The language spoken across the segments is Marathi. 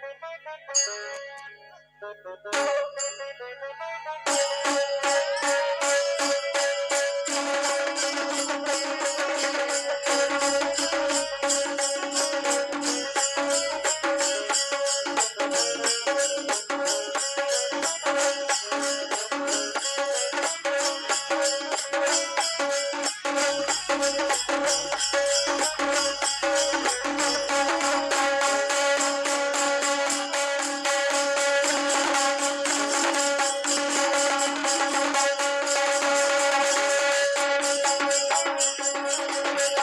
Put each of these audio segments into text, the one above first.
Thank you.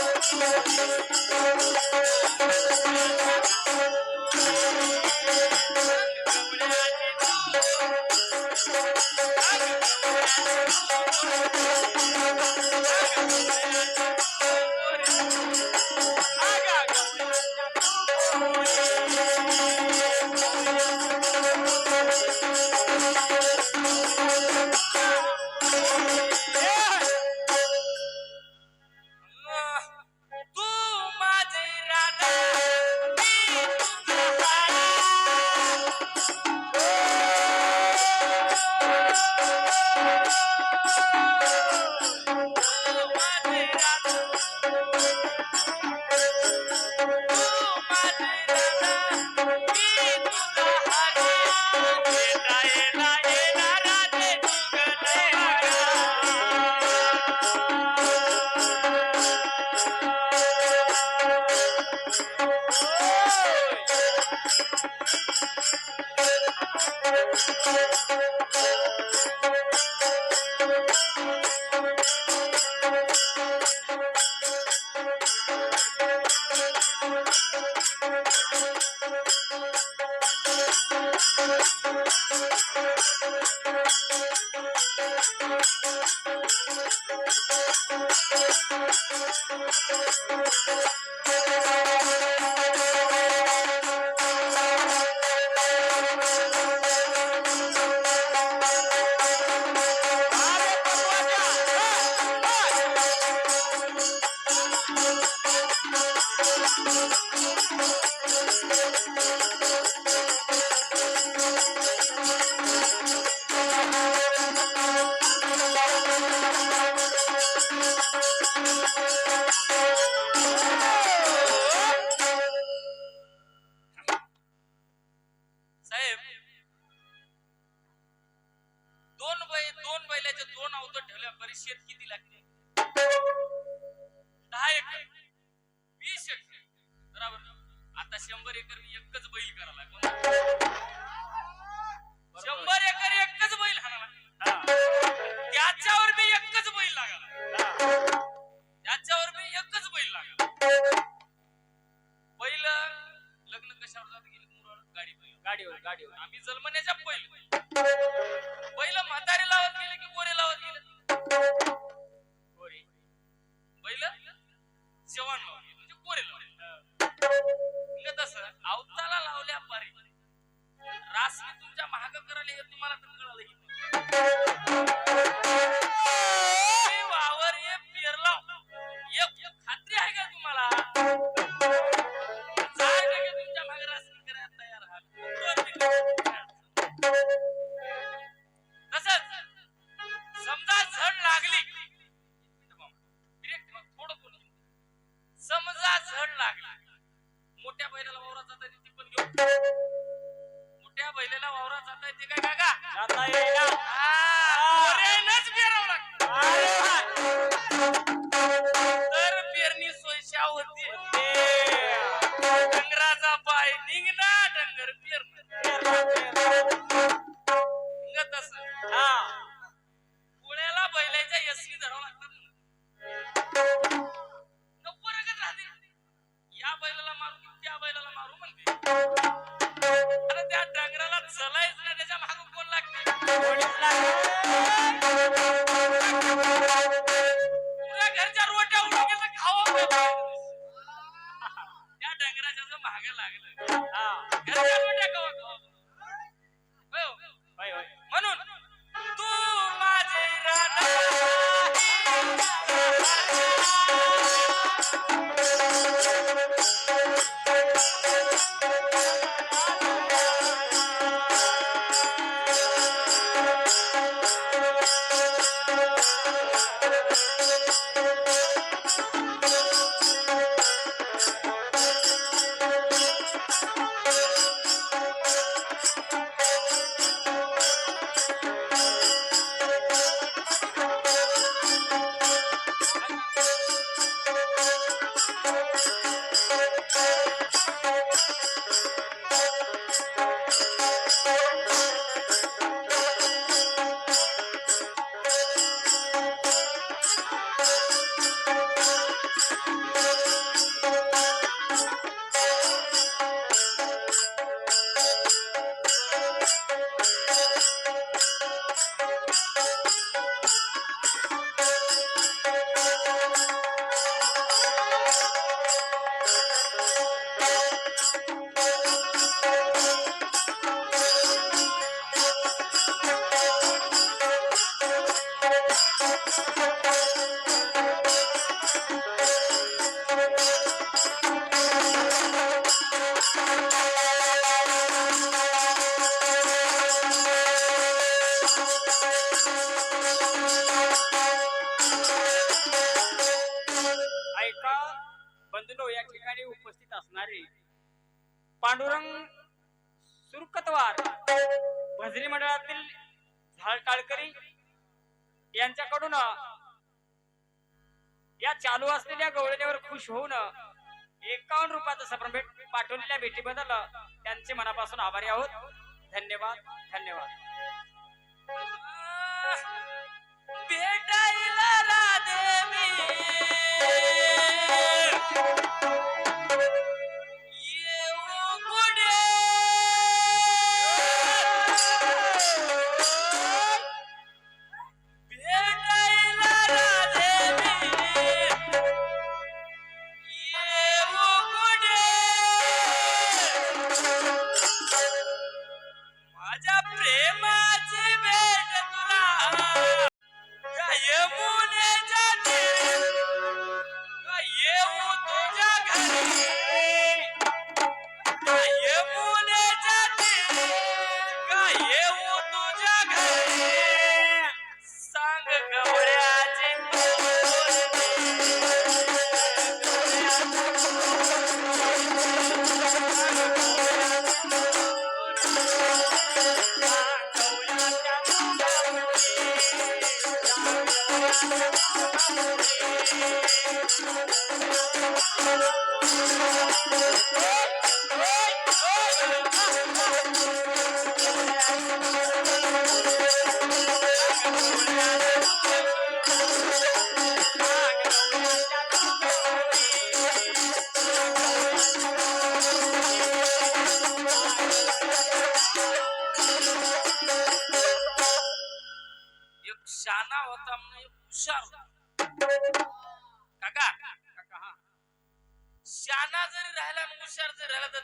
Thank you. त्याच्यावर मी एकच बैल लागला. बैल लग्न कशावर जात गेली गाडी बैल. गाडीवर गाडीवर. आम्ही जन्मण्याच्या बैल ऐका बंधनो या ठिकाणी उपस्थित असणारे पांडुरंग सुरकतवार भजरी मंडळातील झाड काळकरी यांच्याकडून या चालू असलेल्या गवळणीवर खुश होऊन एकावन्न रुपयाचा सफर भेट पाठवलेल्या भेटीबद्दल त्यांचे मनापासून आभारी आहोत. धन्यवाद धन्यवाद. भेटायला राधे मी.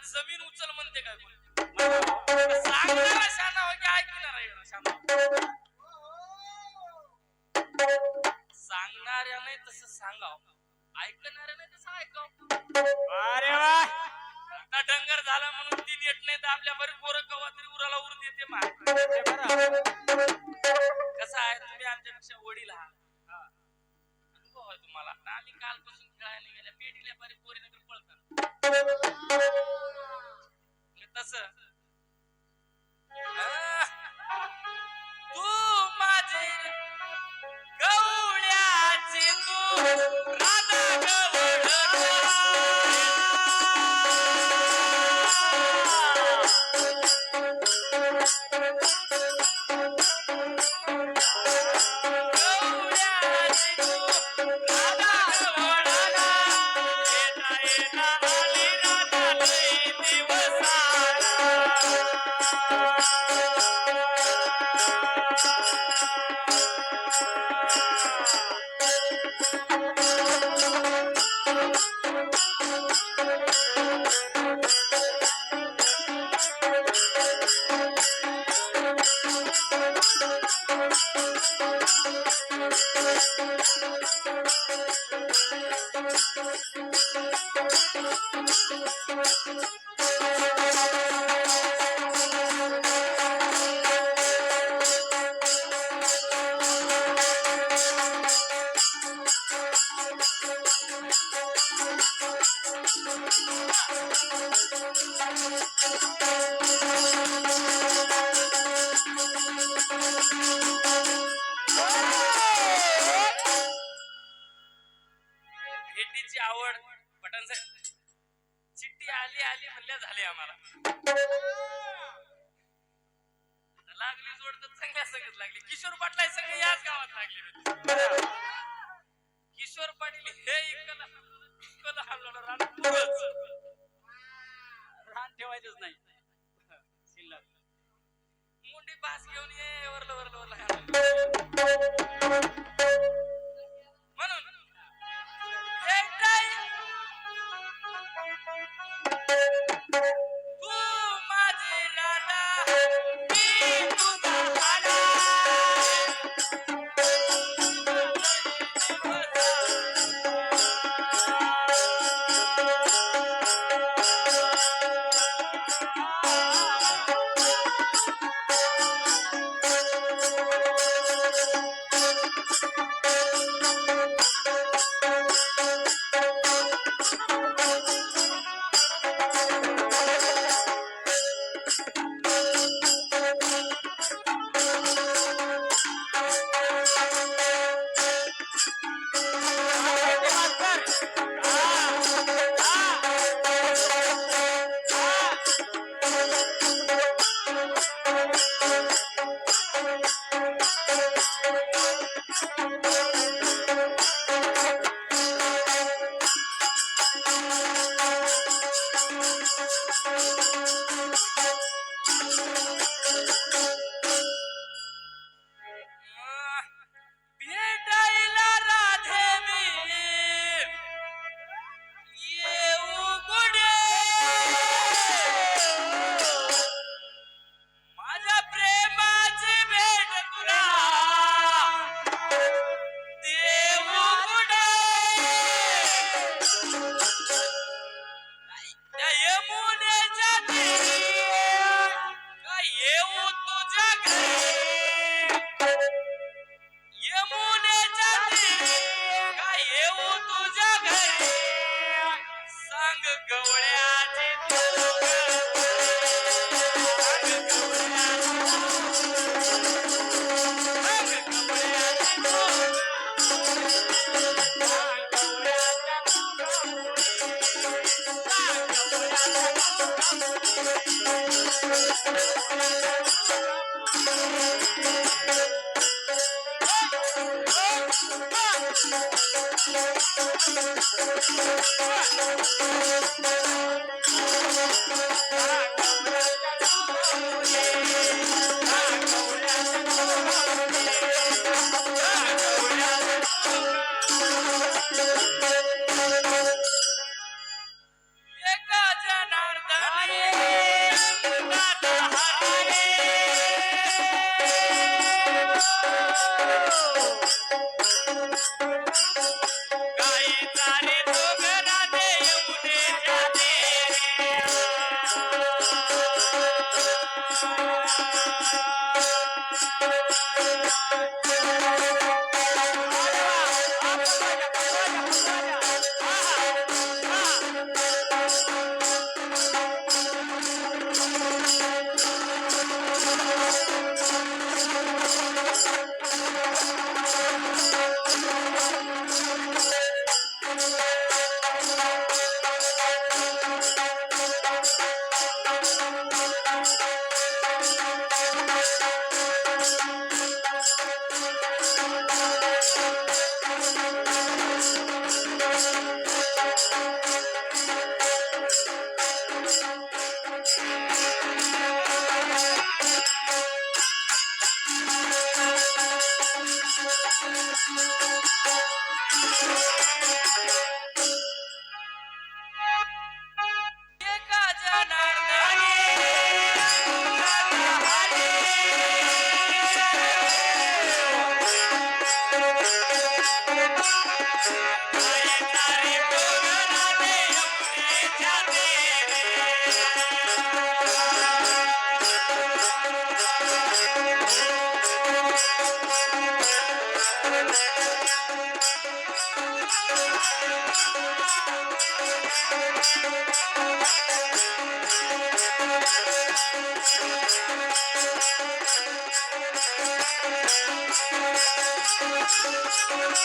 जमीन उचल म्हणते काय कोणी. सांगणारा शाना हो की ऐकणारा येणार शाना. सांगणाऱ्याने तसं सांगाव. ऐकणाऱ्याने तसं ऐकाव. अरे वा! आता डंगर झाला म्हणून ती नेट नाही तर आपल्या बरी पोरं कवा तरी उराला उर देते मा ते बरं. कसं आहे तुम्ही आमच्यापेक्षा वडील आहात? हा. अनुभव आहे तुम्हाला. आम्ही कालपासून खेळायला निघाल्या पेटील्या बरी पोरी नगर पळतात. तस तू first.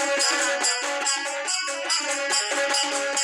Thank you.